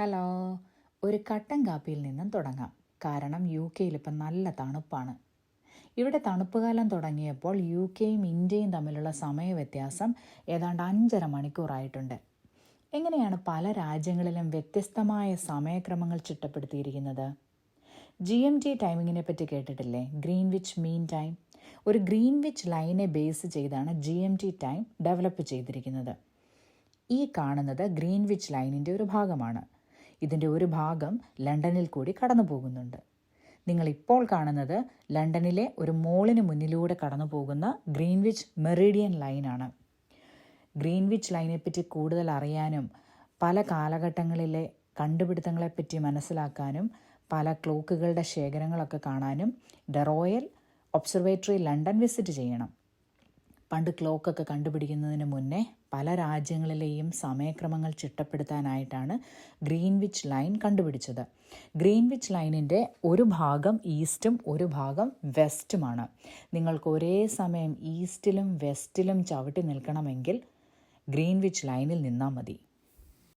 Hello. ഒരു കട്ടൻ കാപ്പിയിൽ നിന്നും തുടങ്ങാം. കാരണം യു കെയിൽ ഇപ്പം നല്ല തണുപ്പാണ്. ഇവിടെ തണുപ്പ് കാലം തുടങ്ങിയപ്പോൾ യു കെയും ഇന്ത്യയും തമ്മിലുള്ള സമയ വ്യത്യാസം ഏതാണ്ട് അഞ്ചര മണിക്കൂറായിട്ടുണ്ട്. എങ്ങനെയാണ് പല രാജ്യങ്ങളിലും വ്യത്യസ്തമായ സമയക്രമങ്ങൾ ചിട്ടപ്പെടുത്തിയിരിക്കുന്നത്? ജി എം ടി ടൈമിങ്ങിനെ പറ്റി കേട്ടിട്ടില്ലേ? Greenwich mean time. ഒരു ഗ്രീൻവിച്ച് ലൈനെ ബേസ് ചെയ്താണ് G M T time develop ചെയ്തിരിക്കുന്നത്. ഈ കാണുന്നത് ഗ്രീൻവിച്ച് ലൈനിന്റെ ഒരു ഭാഗമാണ്. ഇതിന്റെ ഒരു ഭാഗം ലണ്ടനിൽ കൂടി കടന്നു പോകുന്നുണ്ട് നിങ്ങൾ ഇപ്പോൾ കാണുന്നത് ലണ്ടനിലെ ഒരു മോളിന് മുന്നിലൂടെ കടന്നു പോകുന്ന ഗ്രീൻവിച്ച് മെറീഡിയൻ ലൈനാണ്. ഗ്രീൻവിച്ച് ലൈനെപ്പറ്റി കൂടുതൽ അറിയാനും പല കാലഘട്ടങ്ങളിലെ കണ്ടുപിടുത്തങ്ങളെപ്പറ്റി മനസ്സിലാക്കാനും പല ക്ലോക്കുകളുടെ ശേഖരങ്ങളൊക്കെ കാണാനും the royal observatory London visit ചെയ്യണം. പണ്ട് ക്ലോക്കൊക്കെ കണ്ടുപിടിക്കുന്നതിന് മുന്നേ പല രാജ്യങ്ങളിലെയും സമയക്രമങ്ങൾ ചിട്ടപ്പെടുത്താനായിട്ടാണ് ഗ്രീൻവിച്ച് ലൈൻ കണ്ടുപിടിച്ചത്. ഗ്രീൻവിച്ച് ലൈനിന്റെ ഒരു ഭാഗം ഈസ്റ്റും ഒരു ഭാഗം വെസ്റ്റുമാണ്. നിങ്ങൾക്ക് ഒരേ സമയം ഈസ്റ്റിലും വെസ്റ്റിലും ചവിട്ടി നിൽക്കണമെങ്കിൽ ഗ്രീൻവിച്ച് ലൈനിൽ നിന്നാൽ മതി.